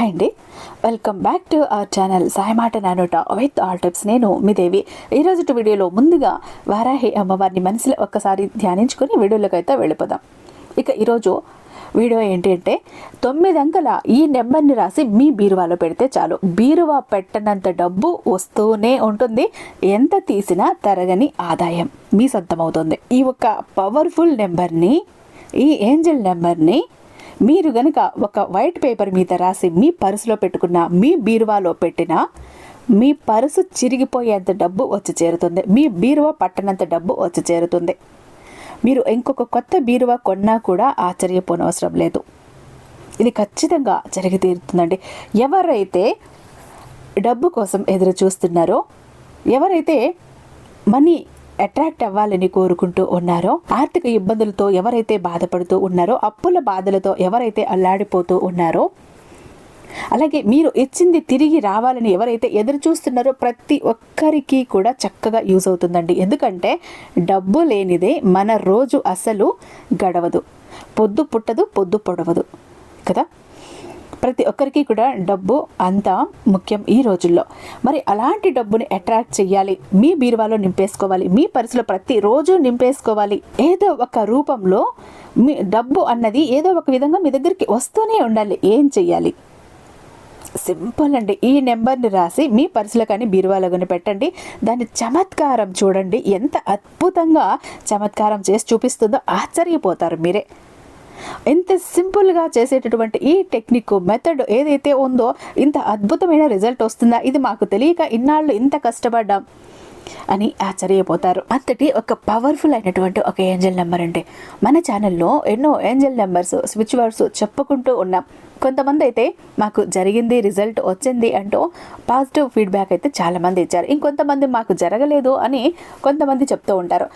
Hi అండి. Welcome back to our channel సాయమాట నానోట with all tips నేను మీ దేవి. ఈరోజు వీడియోలో ముందుగా వారాహి అమ్మవారిని మనసులో ఒక్కసారి ధ్యానించుకొని వీడియోలోకి అయితే వెళ్ళిపోదాం. ఇక ఈరోజు వీడియో ఏంటి అంటే తొమ్మిది అంకెల ఈ నెంబర్ని రాసి మీ బీరువాలో పెడితే చాలు. బీరువా పెట్టనంత డబ్బు వస్తూనే ఉంటుంది. ఎంత తీసినా తరగని ఆదాయం మీ సొంతమవుతుంది. ఈ ఒక పవర్ఫుల్ నెంబర్ని ఈ ఏంజల్ నెంబర్ని మీరు గనుక ఒక వైట్ పేపర్ మీద రాసి మీ పర్సులో పెట్టుకున్న మీ బీరువాలో పెట్టిన మీ పర్సు చిరిగిపోయేంత డబ్బు వచ్చి చేరుతుంది. మీ బీరువా పట్టనంత డబ్బు వచ్చి చేరుతుంది. మీరు ఇంకొక కొత్త బీరువా కొన్నా కూడా ఆశ్చర్యపోనవసరం లేదు. ఇది ఖచ్చితంగా జరిగి తీరుతుందండి. ఎవరైతే డబ్బు కోసం ఎదురు చూస్తున్నారో ఎవరైతే మనీ అట్రాక్ట్ అవ్వాలని కోరుకుంటూ ఉన్నారో ఆర్థిక ఇబ్బందులతో ఎవరైతే బాధపడుతూ ఉన్నారో అప్పుల బాధలతో ఎవరైతే అల్లాడిపోతూ ఉన్నారో అలాగే మీరు ఇచ్చింది తిరిగి రావాలని ఎవరైతే ఎదురు చూస్తున్నారో ప్రతి ఒక్కరికి కూడా చక్కగా యూజ్ అవుతుందండి. ఎందుకంటే డబ్బు లేనిదే మన రోజు అసలు గడవదు. పొద్దు పుట్టదు పొద్దు పొడవదు. కదా? ప్రతి ఒక్కరికి కూడా డబ్బు అంత ముఖ్యం ఈ రోజుల్లో. మరి అలాంటి డబ్బుని అట్రాక్ట్ చేయాలి మీ బీరువాలో నింపేసుకోవాలి మీ పరిస్థితిలో ప్రతిరోజు నింపేసుకోవాలి. ఏదో ఒక రూపంలో మీ డబ్బు అన్నది ఏదో ఒక విధంగా మీ దగ్గరికి వస్తూనే ఉండాలి. ఏం చెయ్యాలి? సింపుల్ అండి. ఈ నెంబర్ని రాసి మీ పర్సులో కానీ బీరువాలో కానీ పెట్టండి. దాని చమత్కారం చూడండి. ఎంత అద్భుతంగా చమత్కారం చేసి చూపిస్తుందో ఆశ్చర్యపోతారు మీరే. ఎంత సింపుల్గా చేసేటటువంటి ఈ టెక్నిక్ మెథడ్ ఏదైతే ఉందో ఇంత అద్భుతమైన రిజల్ట్ వస్తుందా? ఇది మాకు తెలియక ఇన్నాళ్ళు ఇంత కష్టపడ్డాం అని ఆశ్చర్యపోతారు. అంతటి ఒక పవర్ఫుల్ అయినటువంటి ఒక ఏంజల్ నెంబర్ అండి. మన ఛానల్లో ఎన్నో ఏంజల్ నెంబర్స్ స్విచ్ వర్డ్స్ చెప్పుకుంటూ ఉన్నాం. కొంతమంది అయితే మాకు జరిగింది రిజల్ట్ వచ్చింది అంటూ పాజిటివ్ ఫీడ్బ్యాక్ అయితే చాలామంది ఇచ్చారు. ఇంకొంతమంది మాకు జరగలేదు అని కొంతమంది చెప్తూ ఉంటారు.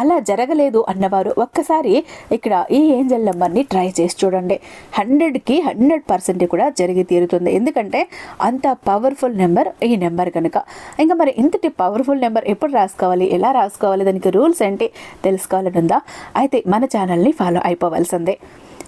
అలా జరగలేదు అన్నవారు ఒక్కసారి ఇక్కడ ఈ ఏంజల్ నెంబర్ని ట్రై చేసి చూడండి. హండ్రెడ్కి హండ్రెడ్ పర్సెంట్ కూడా జరిగి తీరుతుంది. ఎందుకంటే అంత పవర్ఫుల్ నెంబర్ ఈ నెంబర్ కనుక. ఇంకా మరి ఇంతటి పవర్ఫుల్ నెంబర్ ఎప్పుడు రాసుకోవాలి ఎలా రాసుకోవాలి దానికి రూల్స్ ఏంటి తెలుసుకోవాలని ఉందా? అయితే మన ఛానల్ని ఫాలో అయిపోవాల్సిందే.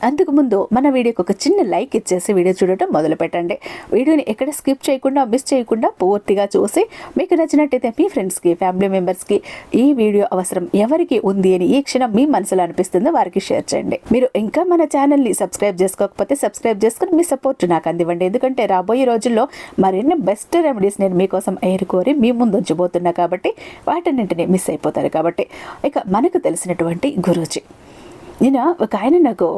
అంతకుముందు మన వీడియోకి ఒక చిన్న లైక్ ఇచ్చేసి వీడియో చూడటం మొదలు పెట్టండి వీడియోని ఎక్కడ స్కిప్ చేయకుండా మిస్ చేయకుండా పూర్తిగా చూసి మీకు నచ్చినట్టయితే మీ ఫ్రెండ్స్కి ఫ్యామిలీ మెంబర్స్కి ఈ వీడియో అవసరం ఎవరికి ఉంది అని ఈ క్షణం మీ మనసులో అనిపిస్తుందో వారికి షేర్ చేయండి. మీరు ఇంకా మన ఛానల్ని సబ్స్క్రైబ్ చేసుకోకపోతే సబ్స్క్రైబ్ చేసుకుని మీ సపోర్ట్ నాకు అందివ్వండి. ఎందుకంటే రాబోయే రోజుల్లో మరిన్ని బెస్ట్ రెమెడీస్ నేను మీకోసం ఏరుకోరి మీ ముందు ఉంచబోతున్నా కాబట్టి వాటన్నింటినీ మిస్ అయిపోతారు కాబట్టి ఇక మనకు తెలిసినటువంటి గురూజీ. నేను ఒక ఆయన నాకు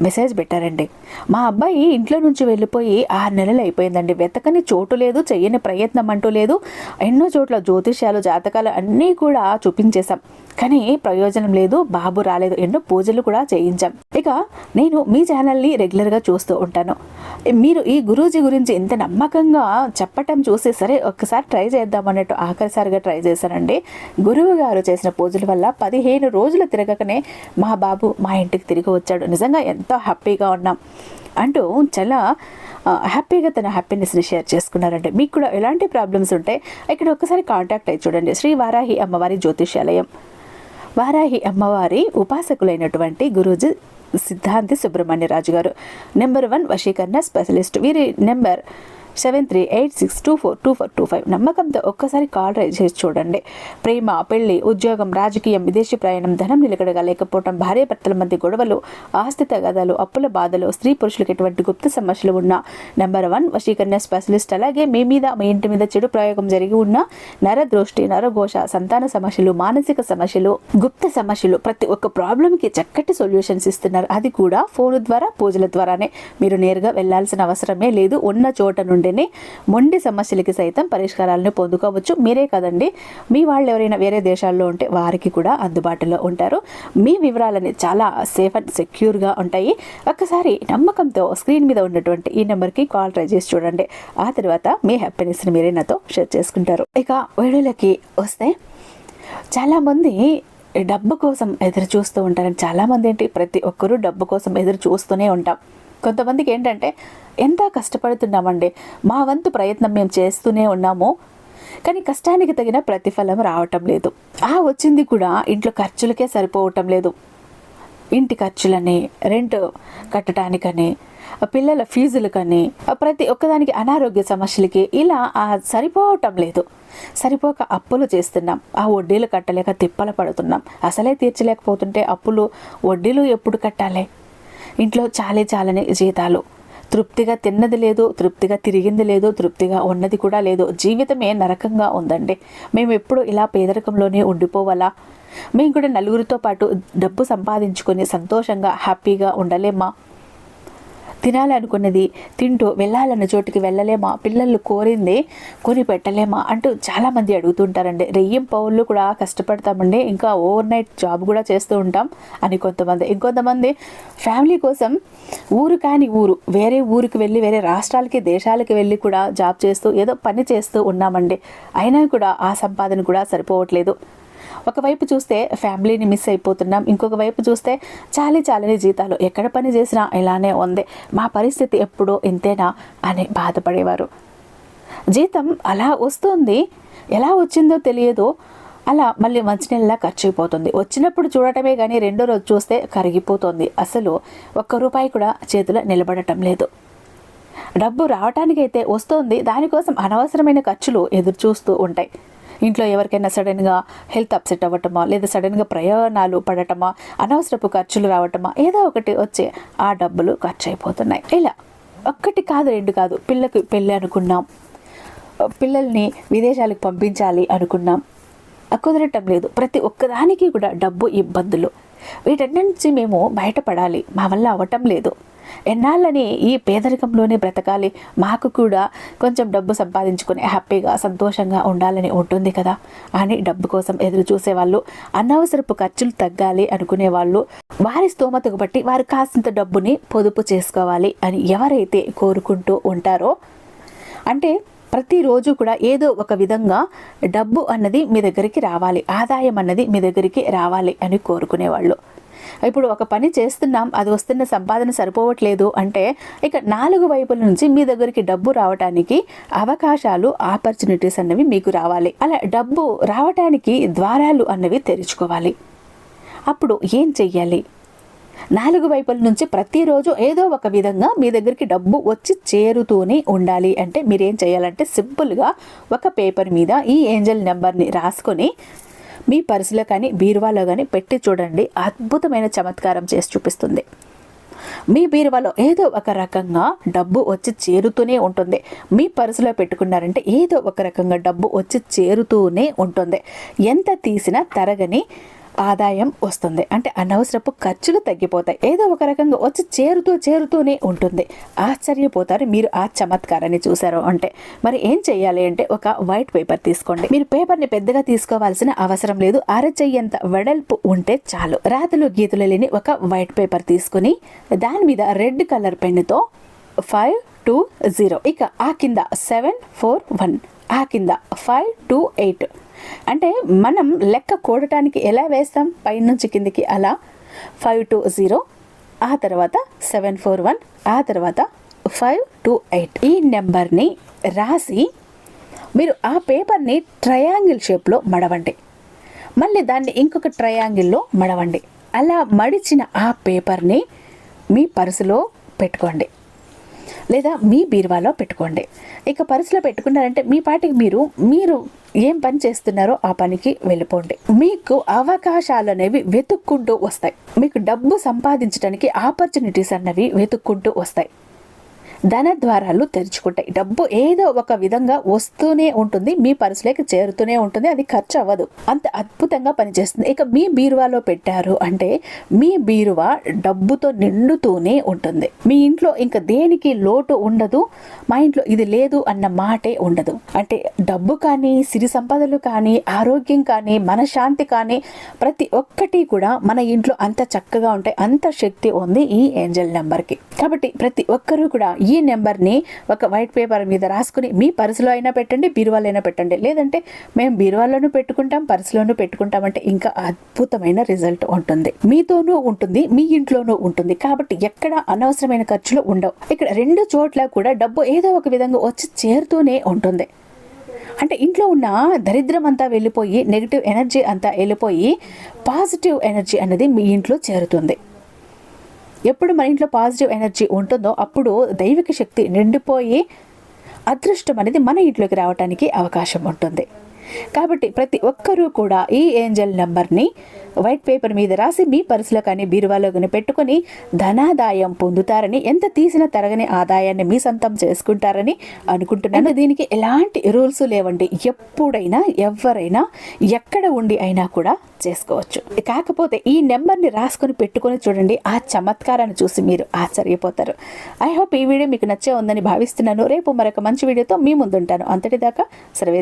మెసేజ్ పెట్టారండి. మా అబ్బాయి ఇంట్లో నుంచి వెళ్ళిపోయి ఆరు నెలలు అయిపోయిందండి. వెతకని చోటు లేదు చెయ్యని ప్రయత్నం అంటూ లేదు. ఎన్నో చోట్ల జ్యోతిష్యాలు జాతకాలు అన్నీ కూడా చూపించేశాం. కానీ ప్రయోజనం లేదు బాబు రాలేదు. ఎన్నో పూజలు కూడా చేయించాం. ఇక నేను మీ ఛానల్ని రెగ్యులర్గా చూస్తూ ఉంటాను. మీరు ఈ గురూజీ గురించి ఇంత నమ్మకంగా చెప్పటం చూసి సరే ఒక్కసారి ట్రై చేద్దాం అన్నట్టు ఆఖరిసారిగా ట్రై చేశానండి. గురువు గారు చేసిన పూజల వల్ల పదిహేను రోజులు తిరగకనే మా బాబు మా ఇంటికి తిరిగి వచ్చాడు. నిజంగా ఎంతో హ్యాపీగా ఉన్నాం. అంటూ చాలా హ్యాపీగా తన హ్యాపీనెస్ని షేర్ చేసుకున్నారంటే మీకు కూడా ఎలాంటి ప్రాబ్లమ్స్ ఉంటే ఇక్కడ ఒక్కసారి కాంటాక్ట్ అయ్యి చూడండి. శ్రీ వారాహి అమ్మవారి జ్యోతిష్యాలయం. వారాహి అమ్మవారి ఉపాసకులైనటువంటి గురూజీ సిద్ధాంతి సుబ్రహ్మణ్యరాజు గారు నెంబర్ వన్ వశీకరణ స్పెషలిస్ట్. వీరి number seven three eight six two four two four two five నమ్మకంతో ఒక్కసారి కాల్ రైజ్ చేసి చూడండి. ప్రేమ పెళ్ళి ఉద్యోగం రాజకీయం విదేశీ ప్రయాణం ధనం నిలకడగా లేకపోవడం భార్య భర్తల మధ్య గొడవలు ఆస్తి తగాదాలు అప్పుల బాధలు స్త్రీ పురుషులకు ఎటువంటి గుప్త సమస్యలు ఉన్న నెంబర్ వన్ వశీకరణ స్పెషలిస్ట్ అలాగే మీ మీద మీ ఇంటి మీద చెడు ప్రయోగం జరిగి ఉన్న నరదృష్టి నరఘోష సంతాన సమస్యలు మానసిక సమస్యలు గుప్త సమస్యలు ప్రతి ఒక్క ప్రాబ్లంకి చక్కటి సొల్యూషన్స్ ఇస్తున్నారు. అది కూడా ఫోన్ ద్వారా పూజల ద్వారానే. మీరు నేరుగా వెళ్ళాల్సిన అవసరమే లేదు. ఉన్న చోట నుండి ఉంటేనే మొండి సమస్యలకి సైతం పరిష్కారాలను పొందుకోవచ్చు. మీరే కదండి. మీ వాళ్ళు ఎవరైనా వేరే దేశాల్లో ఉంటే వారికి కూడా అందుబాటులో ఉంటారు. మీ వివరాలని చాలా సేఫ్ అండ్ సెక్యూర్గా ఉంటాయి. ఒక్కసారి నమ్మకంతో స్క్రీన్ మీద ఉన్నటువంటి ఈ నెంబర్కి కాల్ ట్రై చేసి చూడండి. ఆ తర్వాత మీ హ్యాపీనెస్ని మీరే నాతో షేర్ చేసుకుంటారు. ఇక వీడియోలకి వస్తే చాలామంది డబ్బు కోసం ఎదురు చూస్తూ ఉంటారని చాలామంది ఏంటి? ప్రతి ఒక్కరూ డబ్బు కోసం ఎదురు చూస్తూనే ఉంటాం. కొంతమందికి ఏంటంటే ఎంత కష్టపడుతున్నామండి మా వంతు ప్రయత్నం మేము చేస్తూనే ఉన్నాము కానీ కష్టానికి తగిన ప్రతిఫలం రావటం లేదు. ఆ వచ్చింది కూడా ఇంట్లో ఖర్చులకే సరిపోవటం లేదు. ఇంటి ఖర్చులని రెంట్ కట్టడానికని పిల్లల ఫీజులకని ప్రతి ఒక్కదానికి అనారోగ్య సమస్యలకి ఇలా సరిపోవటం లేదు. సరిపోక అప్పులు చేస్తున్నాం. ఆ వడ్డీలు కట్టలేక తిప్పల పడుతున్నాం. అసలే తీర్చలేకపోతుంటే అప్పులు వడ్డీలు ఎప్పుడు కట్టాలి? ఇంట్లో చాలే చాలని జీతాలు. తృప్తిగా తిన్నది లేదు తృప్తిగా తిరిగింది లేదు తృప్తిగా ఉన్నది కూడా లేదు. జీవితమే నరకంగా ఉందండి. మేము ఎప్పుడు ఇలా పేదరికంలోనే ఉండిపోవాలా? మేము కూడా నలుగురితో పాటు డబ్బు సంపాదించుకొని సంతోషంగా హ్యాపీగా ఉండలేమా? తినాలనుకున్నది. తింటూ వెళ్ళాలన్న చోటుకి వెళ్ళలేమా? పిల్లలు కోరింది కొని పెట్టలేమా? అంటూ చాలామంది అడుగుతుంటారండి. రెయ్యం పౌర్లు కూడా కష్టపడతామండి. ఇంకా ఓవర్ నైట్ జాబ్ కూడా చేస్తూ ఉంటాం అని కొంతమంది. ఇంకొంతమంది ఫ్యామిలీ కోసం ఊరు కాని ఊరు వేరే ఊరికి వెళ్ళి వేరే రాష్ట్రాలకి దేశాలకి వెళ్ళి కూడా జాబ్ చేస్తూ ఏదో పని చేస్తూ ఉన్నామండి. అయినా కూడా ఆ సంపాదన కూడా సరిపోవట్లేదు. ఒకవైపు చూస్తే ఫ్యామిలీని మిస్ అయిపోతున్నాం ఇంకొక వైపు చూస్తే చాలి చాలని జీతాలు ఎక్కడ పని చేసినా ఇలానే ఉంది. మా పరిస్థితి ఎప్పుడో ఇంతేనా అని బాధపడేవారు. జీతం అలా వస్తుంది ఎలా వచ్చిందో తెలియదు. అలా మళ్ళీ మంచినీళ్ళ ఖర్చు అయిపోతుంది వచ్చినప్పుడు చూడటమే కానీ రెండో రోజు చూస్తే కరిగిపోతుంది. అసలు ఒక్క రూపాయి కూడా చేతిలో నిలబడటం లేదు. డబ్బు రావటానికైతే వస్తుంది దానికోసం అనవసరమైన ఖర్చులు ఎదురు చూస్తూ ఉంటాయి. ఇంట్లో ఎవరికైనా సడన్గా హెల్త్ అప్సెట్ అవ్వటమా లేదా సడన్గా ప్రయాణాలు పడటమా అనవసరపు ఖర్చులు రావటమా ఏదో ఒకటి వచ్చే ఆ డబ్బులు ఖర్చు అయిపోతున్నాయి ఇలా ఒక్కటి కాదు రెండు కాదు పిల్లకి పెళ్ళి అనుకున్నాం. పిల్లల్ని విదేశాలకు పంపించాలి అనుకున్నాం. కుదరటం లేదు. ప్రతి ఒక్కదానికి కూడా డబ్బు ఇబ్బందులు. వీటన్నిటి నుంచి మేము బయటపడాలి. మా వల్ల అవ్వటం లేదు. ఎన్నాళ్ళని ఈ పేదరికంలోనే బ్రతకాలి. మాకు కూడా కొంచెం డబ్బు సంపాదించుకుని హ్యాపీగా సంతోషంగా ఉండాలని ఉంటుంది కదా. అని డబ్బు కోసం ఎదురు చూసేవాళ్ళు అనవసరపు ఖర్చులు తగ్గాలి అనుకునేవాళ్ళు వారి స్తోమతకు బట్టి వారు కాసింత డబ్బుని పొదుపు చేసుకోవాలి అని ఎవరైతే కోరుకుంటూ ఉంటారో అంటే ప్రతిరోజు కూడా ఏదో ఒక విధంగా డబ్బు అన్నది మీ దగ్గరికి రావాలి ఆదాయం అన్నది మీ దగ్గరికి రావాలి అని కోరుకునేవాళ్ళు. ఇప్పుడు ఒక పని చేస్తున్నాం అది వస్తున్న సంపాదన సరిపోవట్లేదు అంటే ఇక నాలుగు వైపుల నుంచి మీ దగ్గరికి డబ్బు రావడానికి అవకాశాలు ఆపర్చునిటీస్ అన్నవి మీకు రావాలి. అలా డబ్బు రావటానికి ద్వారాలు అన్నవి తెరుచుకోవాలి. అప్పుడు ఏం చెయ్యాలి? నాలుగు వైపుల నుంచి ప్రతిరోజు ఏదో ఒక విధంగా మీ దగ్గరికి డబ్బు వచ్చి చేరుతూనే ఉండాలి. అంటే మీరేం చేయాలంటే సింపుల్గా ఒక పేపర్ మీద ఈ ఏంజల్ నెంబర్ని రాసుకొని మీ పర్సులో కానీ బీరువాలో కానీ పెట్టి చూడండి. అద్భుతమైన చమత్కారం చేసి చూపిస్తుంది. మీ బీరువాలో ఏదో ఒక రకంగా డబ్బు వచ్చి చేరుతూనే ఉంటుంది. మీ పర్సులో పెట్టుకున్నారంటే ఏదో ఒక రకంగా డబ్బు వచ్చి చేరుతూనే ఉంటుంది. ఎంత తీసినా తరగని ఆదాయం వస్తుంది. అంటే అనవసరపు ఖర్చులు తగ్గిపోతాయి. ఏదో ఒక రకంగా వచ్చి చేరుతూ చేరుతూనే ఉంటుంది. ఆశ్చర్యపోతారు. మీరు ఆ చమత్కారాన్ని చూసారు అంటే. మరి ఏం చేయాలి అంటే ఒక వైట్ పేపర్ తీసుకోండి. మీరు పేపర్ని పెద్దగా తీసుకోవాల్సిన అవసరం లేదు. అరచెయ్యంత వెడల్పు ఉంటే చాలు. రాతలు గీతలు లేని ఒక వైట్ పేపర్ తీసుకుని దాని మీద రెడ్ కలర్ పెన్నుతో ఫైవ్ టూ జీరో ఇక ఆ కింద సెవెన్ ఫోర్ వన్ ఆ కింద ఫైవ్ టూ ఎయిట్ అంటే మనం లెక్క కూడటానికి ఎలా వేస్తాం? పైనుంచి కిందికి అలా. ఫైవ్ టూ జీరో ఆ తర్వాత సెవెన్ ఫోర్ వన్ ఆ తర్వాత ఫైవ్ టూ ఎయిట్ ఈ నెంబర్ని రాసి మీరు ఆ పేపర్ని ట్రయాంగిల్ షేప్లో మడవండి. మళ్ళీ దాన్ని ఇంకొక ట్రయాంగిల్లో మడవండి. అలా మడిచిన ఆ పేపర్ని మీ పర్సులో పెట్టుకోండి. లేదా మీ బీరువాలో పెట్టుకోండి. ఇక పర్సులో పెట్టుకున్నారంటే మీ పాటికి మీరు మీరు ఏం పని చేస్తున్నారో ఆ పనికి వెళ్ళిపోండి. మీకు అవకాశాలు అనేవి వెతుక్కుంటూ వస్తాయి. మీకు డబ్బు సంపాదించడానికి ఆపర్చునిటీస్ అన్నవి వెతుక్కుంటూ వస్తాయి. ధన ద్వారాలు తెరుచుకుంటాయి. డబ్బు ఏదో ఒక విధంగా వస్తూనే ఉంటుంది మీ పర్సులోకి చేరుతూనే ఉంటుంది అది ఖర్చు అవ్వదు. అంత అద్భుతంగా పనిచేస్తుంది. ఇక మీ బీరువాలో పెట్టారు అంటే మీ బీరువా డబ్బుతో నిండుతూనే ఉంటుంది. మీ ఇంట్లో ఇంకా దేనికి లోటు ఉండదు మా ఇంట్లో ఇది లేదు అన్న మాటే ఉండదు. అంటే డబ్బు కానీ సిరి సంపదలు కానీ ఆరోగ్యం కానీ మనశ్శాంతి కానీ ప్రతి ఒక్కటి కూడా మన ఇంట్లో అంత చక్కగా ఉంటాయి అంత శక్తి ఉంది ఈ ఏంజల్ నెంబర్కి. కాబట్టి ప్రతి ఒక్కరూ కూడా ఈ ఈ నెంబర్ని ఒక వైట్ పేపర్ మీద రాసుకుని మీ పర్సులో అయినా పెట్టండి బీరువాలో అయినా పెట్టండి. లేదంటే మేము బీరువాలోనూ పెట్టుకుంటాం పర్సులోనూ పెట్టుకుంటామంటే ఇంకా అద్భుతమైన రిజల్ట్ ఉంటుంది. మీతోనూ ఉంటుంది మీ ఇంట్లోనూ ఉంటుంది. కాబట్టి ఎక్కడ అనవసరమైన ఖర్చులు ఉండవు. ఇక్కడ రెండు చోట్ల కూడా డబ్బు ఏదో ఒక విధంగా వచ్చి చేరుతూనే ఉంటుంది. అంటే ఇంట్లో ఉన్న దరిద్రం అంతా వెళ్ళిపోయి నెగిటివ్ ఎనర్జీ అంతా వెళ్ళిపోయి పాజిటివ్ ఎనర్జీ అనేది మీ ఇంట్లో చేరుతుంది. ఎప్పుడు మన ఇంట్లో పాజిటివ్ ఎనర్జీ ఉంటుందో అప్పుడు దైవిక శక్తి నిండిపోయి అదృష్టం అనేది మన ఇంట్లోకి రావడానికి అవకాశం ఉంటుంది. కాబట్టి ప్రతి ఒక్కరూ కూడా ఈ ఏంజల్ నెంబర్ని వైట్ పేపర్ మీద రాసి మీ పర్సులో కానీ బీరువాలో కానీ పెట్టుకొని ధనాదాయం పొందుతారని ఎంత తీసిన తరగని ఆదాయాన్ని మీ సొంతం చేసుకుంటారని అనుకుంటున్నాను. దీనికి ఎలాంటి రూల్స్ లేవండి. ఎప్పుడైనా ఎవరైనా ఎక్కడ ఉండి అయినా కూడా చేసుకోవచ్చు. కాకపోతే ఈ నెంబర్ని రాసుకొని పెట్టుకొని చూడండి. ఆ చమత్కారాన్ని చూసి మీరు ఆశ్చర్యపోతారు. ఐ హోప్ ఈ వీడియో మీకు నచ్చే ఉందని భావిస్తున్నాను. రేపు మరొక మంచి వీడియోతో మీ ముందుంటాను. అంతటిదాకా సర్వే